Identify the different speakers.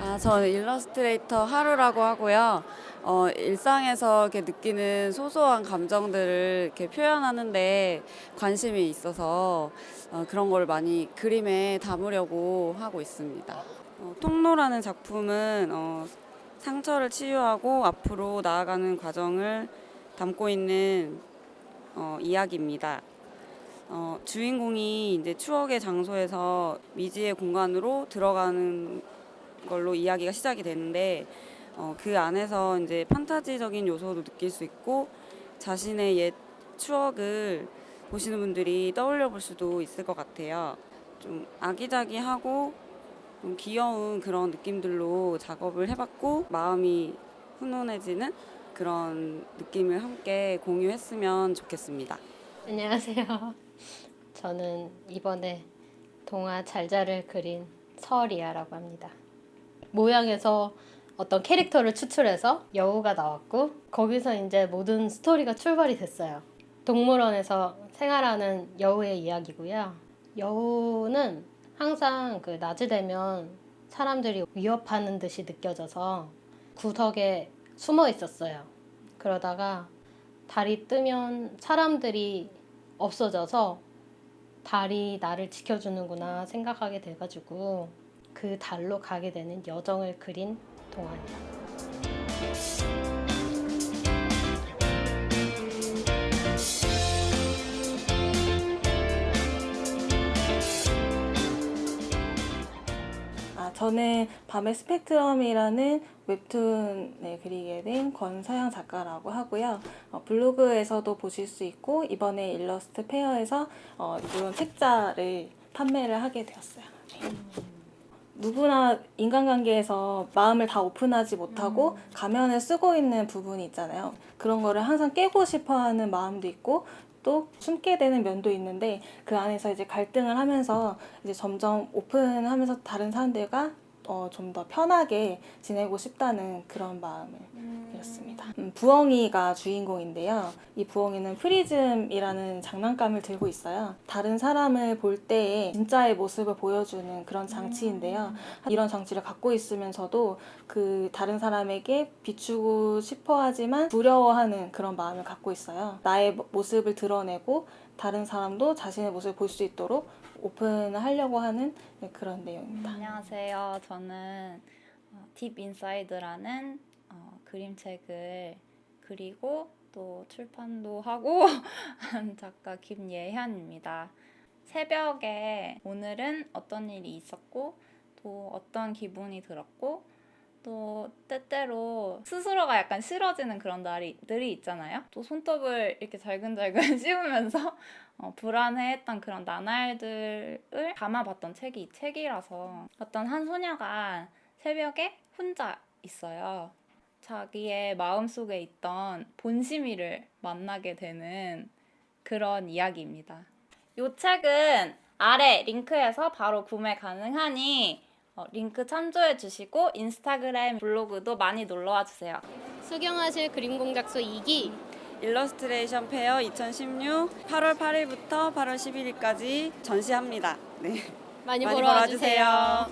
Speaker 1: 아, 저는 일러스트레이터 하루라고 하고요. 어, 일상에서 이렇게 느끼는 소소한 감정들을 이렇게 표현하는데 관심이 있어서 어, 그런 걸 많이 그림에 담으려고 하고 있습니다. 어, 통로라는 작품은 어, 상처를 치유하고 앞으로 나아가는 과정을 담고 있는 어, 이야기입니다. 어, 주인공이 이제 추억의 장소에서 미지의 공간으로 들어가는 걸로 이야기가 시작이 되는데 어, 그 안에서 이제 판타지적인 요소도 느낄 수 있고 자신의 옛 추억을 보시는 분들이 떠올려 볼 수도 있을 것 같아요. 좀 아기자기하고 좀 귀여운 그런 느낌들로 작업을 해봤고 마음이 훈훈해지는 그런 느낌을 함께 공유했으면 좋겠습니다.
Speaker 2: 안녕하세요. 저는 이번에 동화 잘자를 그린 서리아라고 합니다. 모양에서 어떤 캐릭터를 추출해서 여우가 나왔고 거기서 이제 모든 스토리가 출발이 됐어요. 동물원에서 생활하는 여우의 이야기고요. 여우는 항상 그 낮이 되면 사람들이 위협하는 듯이 느껴져서 구석에 숨어 있었어요. 그러다가 달이 뜨면 사람들이 없어져서 달이 나를 지켜주는구나 생각하게 돼가지고 그 달로 가게 되는 여정을 그린 동화예요.
Speaker 3: 저는 밤의 스펙트럼이라는 웹툰을 그리게 된 권서영 작가라고 하고요. 어, 블로그에서도 보실 수 있고 이번에 일러스트 페어에서 어, 이런 책자를 판매를 하게 되었어요. 네. 누구나 인간관계에서 마음을 다 오픈하지 못하고 가면을 쓰고 있는 부분이 있잖아요. 그런 거를 항상 깨고 싶어 하는 마음도 있고 또 숨게 되는 면도 있는데 그 안에서 이제 갈등을 하면서 이제 점점 오픈하면서 다른 사람들과 어, 좀 더 편하게 지내고 싶다는 그런 마음을 이었습니다. 음, 부엉이가 주인공인데요. 이 부엉이는 프리즘이라는 장난감을 들고 있어요. 다른 사람을 볼 때의 진짜의 모습을 보여주는 그런 장치인데요. 이런 장치를 갖고 있으면서도 그 다른 사람에게 비추고 싶어 하지만 두려워하는 그런 마음을 갖고 있어요. 나의 모- 모습을 드러내고 다른 사람도 자신의 모습을 볼 수 있도록 오픈하려고 하는 네, 그런 내용입니다.
Speaker 4: 안녕하세요. 저는 어, 딥 인사이드라는 어, 그림책을 그리고 또 출판도 하고 한 작가 김예현입니다. 새벽에 오늘은 어떤 일이 있었고 또 어떤 기분이 들었고 또 때때로 스스로가 약간 싫어지는 그런 날들이 있잖아요. 또 손톱을 이렇게 잘근잘근 씹으면서 어, 불안해했던 그런 나날들을 담아봤던 책이 이 책이라서 어떤 한 소녀가 새벽에 혼자 있어요. 자기의 마음속에 있던 본심이를 만나게 되는 그런 이야기입니다. 이 책은 아래 링크에서 바로 구매 가능하니 어, 링크 참조해 주시고 인스타그램 블로그도 많이 놀러와 주세요.
Speaker 2: 수경하실 그림 공작소 2기
Speaker 1: 일러스트레이션 페어 2016 8월 8일부터 8월 11일까지 전시합니다. 네.
Speaker 2: 많이,
Speaker 1: 많이 보러 와주세요.